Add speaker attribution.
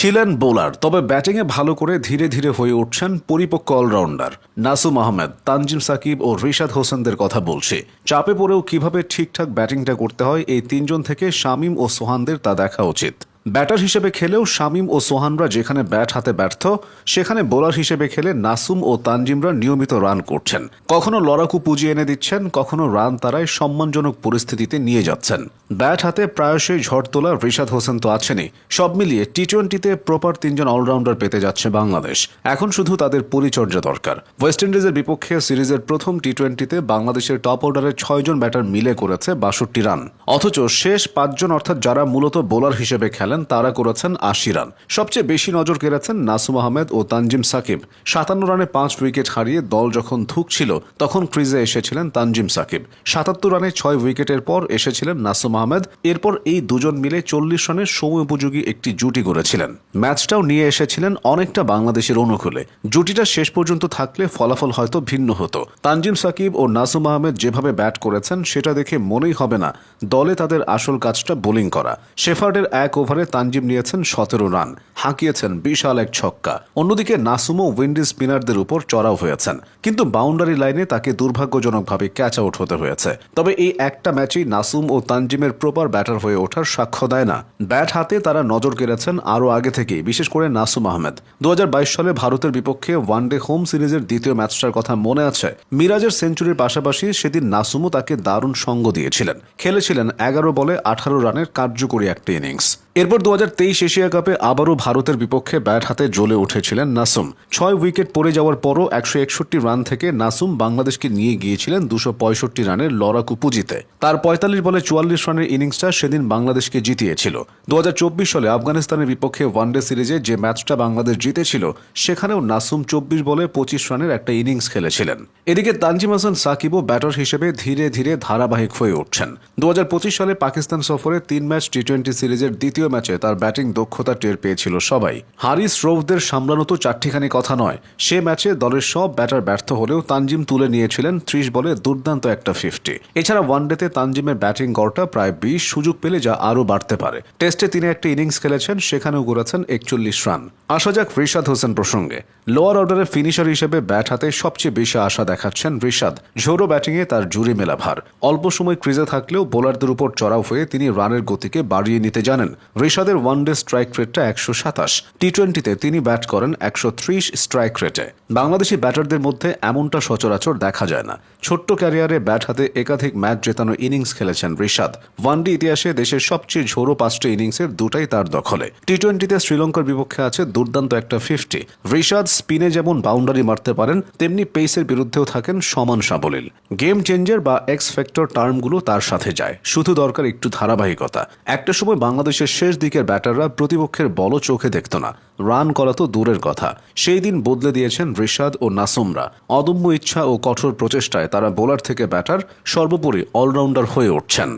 Speaker 1: ছিলেন বোলার, তবে ব্যাটিংয়ে ভালো করে ধীরে ধীরে হয়ে উঠছেন পরিপক্ক অলরাউন্ডার। নাসুম আহমেদ, তানজিম সাকিব ও রিশাদ হোসেনদের কথা বলছে। চাপে পড়েও কীভাবে ঠিকঠাক ব্যাটিংটা করতে হয়, এই তিনজন থেকে শামীম ও সোহানদের তা দেখা উচিত। ব্যাটার হিসেবে খেলেও শামীম ও সোহানরা যেখানে ব্যাট হাতে ব্যর্থ, সেখানে বোলার হিসেবে খেলে নাসুম ও তানজিমরা নিয়মিত রান করছেন। কখনো লড়াকু পুঁজি এনে দিচ্ছেন, কখনো রান তারায় সম্মানজনক পরিস্থিতিতে নিয়ে যাচ্ছেন। ব্যাট হাতে প্রায়শই ঝড় তোলা রিশাদ হোসেন তো আছেনই। সব মিলিয়ে টি টোয়েন্টিতে প্রপার তিনজন অলরাউন্ডার পেতে যাচ্ছে বাংলাদেশ। এখন শুধু তাদের পরিচর্যা দরকার। ওয়েস্ট ইন্ডিজের বিপক্ষে সিরিজের প্রথম টি টোয়েন্টিতে বাংলাদেশের টপ অর্ডারের ছয়জন ব্যাটার মিলে করেছে বাষট্টি রান। অথচ শেষ পাঁচজন, অর্থাৎ যারা মূলত বোলার হিসেবে খেলেন তারা করেছেন আশি রান। সবচেয়ে বেশি নজর কেড়েছেন নাসুম আহমেদ ও তানজিম সাকিব। সাতান্ন রানে পাঁচ উইকেট হারিয়ে দল যখন ধুকছিল, তখন ক্রিজে এসেছিলেন তানজিম সাকিব। সাতাত্তর রানে ছয় উইকেটের পর এসেছিলেন নাসুম আহমেদ। এরপর এই দুজন মিলে চল্লিশ রানের সময় উপযোগী একটি জুটি গড়েছিলেন। ম্যাচটাও নিয়ে এসেছিলেন অনেকটা বাংলাদেশের অনুকূলে। জুটিটা শেষ পর্যন্ত থাকলে ফলাফল হয়তো ভিন্ন হতো। তানজিম সাকিব ও নাসুম আহমেদ যেভাবে ব্যাট করেছেন, সেটা দেখে মনেই হবে না দলে তাদের আসল কাজটা বোলিং করা। শেফার্ডের এক ওভারে তানজিম নিয়েছেন সতেরো রান, হাঁকিয়েছেন বিশাল এক ছক্কা। অন্যদিকে নাসুমও উইন্ডিজ স্পিনারদের উপর চড়াও হয়েছেন। কিন্তু বাউন্ডারি লাইনে তাকে দুর্ভাগ্যজনকভাবে ক্যাচ আউট হতে হয়েছে। তবে এই একটা ম্যাচেই নাসুম ও তানজিমের প্রপার ব্যাটার হয়ে ওঠার সাক্ষ্য দেয় না। ব্যাট হাতে তারা নজর কেড়েছেন আরও আগে থেকেই, বিশেষ করে নাসুম আহমেদ। দু হাজার বাইশ সালে ভারতের বিপক্ষে ওয়ানডে হোম সিরিজের দ্বিতীয় ম্যাচটার কথা মনে আছে। মিরাজের সেঞ্চুরির পাশাপাশি সেদিন নাসুমও তাকে দারুণ সঙ্গ দিয়েছিলেন। খেলেছিলেন এগারো বলে আঠারো রানের কার্যকরী একটি ইনিংস। এরপর দু হাজার তেইশ এশিয়া কাপে আবারও ভারতের বিপক্ষে ব্যাট হাতে জ্বলে উঠেছিলেন নাসুম। ছয় উইকেট পড়ে যাওয়ার পরও একশো একষট্টি রান থেকে নাসুম বাংলাদেশকে নিয়ে গিয়েছিলেন দুশো পঁয়ষট্টি রানের লড়াকু পুঁজিতে। তার পঁয়তাল্লিশ বলে চুয়াল্লিশ রানের ইনিংসটা সেদিন বাংলাদেশকে জিতিয়েছিল। দু হাজার চব্বিশ সালে আফগানিস্তানের বিপক্ষে ওয়ানডে সিরিজে যে ম্যাচটা বাংলাদেশ জিতেছিল, সেখানেও নাসুম চব্বিশ বলে পঁচিশ রানের একটা ইনিংস খেলেছিলেন। এদিকে তানজিম হাসান সাকিবও ব্যাটার হিসেবে ধীরে ধীরে ধারাবাহিক হয়ে উঠছেন। দু হাজার পঁচিশ সালে পাকিস্তান সফরে তিন ম্যাচ টি টোয়েন্টি সিরিজের দ্বিতীয় ম্যাচে তার ব্যাটিং দক্ষতা টের পেয়েছিল সবাই। হারিস রৌফদের সামলানো তো চারটিখানি কথা নয়। সে ম্যাচে দলের সব ব্যাটার ব্যর্থ হলেও তানজিম তুলে নিয়েছিলেন ত্রিশ বলে দুর্দান্ত একটা ফিফটি। এছাড়া ওয়ানডেতে তানজিমের ব্যাটিং গড়টা প্রায় বিশ সুযোগ পেলে যা আরও বাড়তে পারে। টেস্টে তিনি একটা ইনিংস খেলেছেন, সেখানেও গড়েছেন একচল্লিশ রান। আসা যাক রিশাদ হোসেন প্রসঙ্গে। লোয়ার অর্ডারের ফিনিশার হিসেবে ব্যাট হাতে সবচেয়ে বেশি আশা দেখাচ্ছেন রিশাদ। ঝোড়ো ব্যাটিংয়ে তার জুরি মেলা ভার অল্প সময় ক্রিজে থাকলেও বোলারদের উপর চড়াও হয়ে তিনি রানের গতিকে বাড়িয়ে নিতে জানেন। রিশাদের ওয়ানডে স্ট্রাইক রেটটা একশো সাতাশ। টি টোয়েন্টিতে তিনি ব্যাট করেন একশো ত্রিশ স্ট্রাইক রেটে বাংলাদেশি ব্যাটারদের মধ্যে এমনটা সচরাচর দেখা যায় না। ছোট্ট ক্যারিয়ারে ব্যাট হাতে একাধিক ম্যাচ জেতানো ইনিংস খেলেছেন রিশাদ। ওয়ানডে ইতিহাসে দেশের সবচেয়ে ঝোড়ো পাঁচটি ইনিংসের দুটাই তার দখলে। টি টোয়েন্টিতে শ্রীলঙ্কার বিপক্ষে আছে দুর্দান্ত একটা ফিফটি রিশাদ স্পিনে যেমন বাউন্ডারি মারতে পারেন, তেমনি পেসের বিরুদ্ধেও থাকেন সমান সাবলীল। গেম চেঞ্জার বা এক্স ফ্যাক্টর টার্মগুলো তার সাথে যায়। শুধু দরকার একটু ধারাবাহিকতা। একটা সময় বাংলাদেশের শেষ দিকের ব্যাটাররা প্রতিপক্ষের বল চোখে দেখত না। রান করা তো দূরের কথা। সেই দিন বদলে দিয়েছেন রিশাদ ও নাসুমরা। অদম্য ইচ্ছা ও কঠোর প্রচেষ্টায় তারা বোলার থেকে ব্যাটার সর্বোপরি অলরাউন্ডার হয়ে উঠছেন।